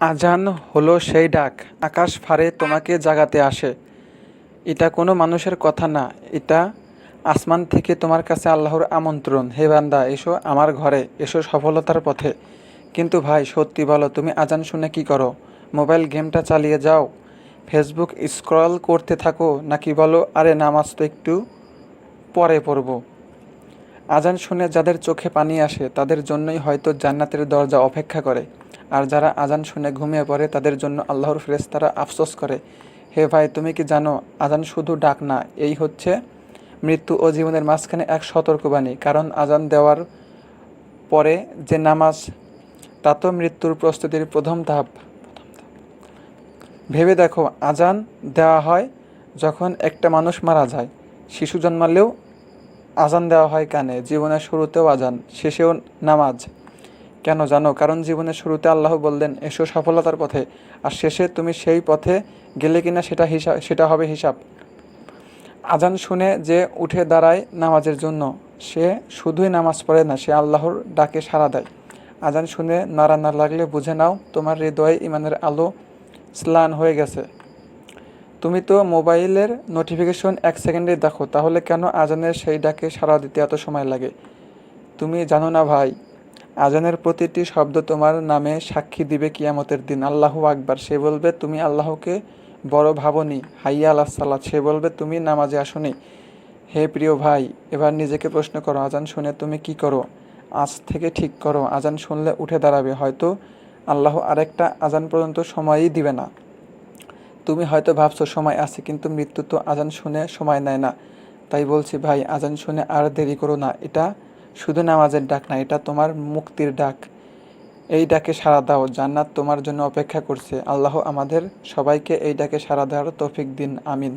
আজান হলো সেই ডাক, আকাশ ফাড়ে তোমাকে জাগাতে আসে। এটা কোনো মানুষের কথা না, এটা আসমান থেকে তোমার কাছে আল্লাহর আমন্ত্রণ। হে বান্দা, এসো আমার ঘরে, এসো সফলতার পথে। কিন্তু ভাই, সত্যি বলো, তুমি আজান শুনে কি করো? মোবাইল গেমটা চালিয়ে যাও? ফেসবুক স্ক্রল করতে থাকো, নাকি বলো, আরে, নামাজ তো একটু পরে পড়ব? আজান শুনে যাদের চোখে পানি আসে, তাদের জন্যই হয়তো জান্নাতের দরজা অপেক্ষা করে। আর যারা আজান শুনে ঘুমিয়ে পড়ে, তাদের জন্য আল্লাহর ফেরেশতারা আফসোস করে। হে ভাই, তুমি কি জানো, আজান শুধু ডাক না, এই হচ্ছে মৃত্যু ও জীবনের মাঝখানে এক সতর্কবাণী। কারণ আজান দেওয়ার পরে যে নামাজ, তা তো মৃত্যুর প্রস্তুতির প্রথম ধাপ। ভেবে দেখো, আজান দেওয়া হয় যখন একটা মানুষ মারা যায়। শিশু জন্মালেও আজান দেওয়া হয় কানে, জীবনের শুরুতেও আজান, শেষেও নামাজ। কেন জানো? কারণ জীবনের শুরুতে আল্লাহ বললেন, এসো সফলতার পথে, আর শেষে তুমি সেই পথে গেলে কিনা সেটা হিসাব সেটা হবে হিসাব। আজান শুনে যে উঠে দাঁড়ায় নামাজের জন্য, সে শুধুই নামাজ পড়ে না, সে আল্লাহর ডাকে সাড়া দেয়। আজান শুনে নাড়া না লাগলে বুঝে নাও, তোমার হৃদয়ে ইমানের আলো স্লান হয়ে গেছে। তুমি তো মোবাইলের নোটিফিকেশন এক সেকেন্ডে দেখো, তাহলে কেন আজানের সেই ডাকে সাড়া দিতে এত সময় লাগে? তুমি জানো না ভাই আজানের প্রতিটি শব্দ তোমার নামে সাক্ষী দিবে কিয়ামতের দিন। আল্লাহু আকবার। সে বলবে, তুমি আল্লাহকে বড় ভাবনি, হাইয়া আল্লাহ সাল্লাহ সে বলবে, তুমি নামাজে আসনি। হে প্রিয় ভাই, এবার নিজেকে প্রশ্ন করো, আজান শুনে তুমি কি করো? আজ থেকে ঠিক করো। আজান শুনলে উঠে দাঁড়াবে। হয়তো আল্লাহ আরেকটা আজান পর্যন্ত সময়ই দিবে না। তুমি হয়তো ভাবছ, সময় আছে, কিন্তু মৃত্যু তো আজান শুনে সময় নেয় না। তাই বলছি, ভাই, আজান শুনে আর দেরি করো না। এটা শুধু নামাজের ডাক না, এটা তোমার মুক্তির ডাক। এই ডাকে সাড়া দাও, জান্নাত তোমার জন্য অপেক্ষা করছে। আল্লাহ আমাদের সবাইকে এই ডাকে সাড়া দেওয়ার তৌফিক দিন, আমিন।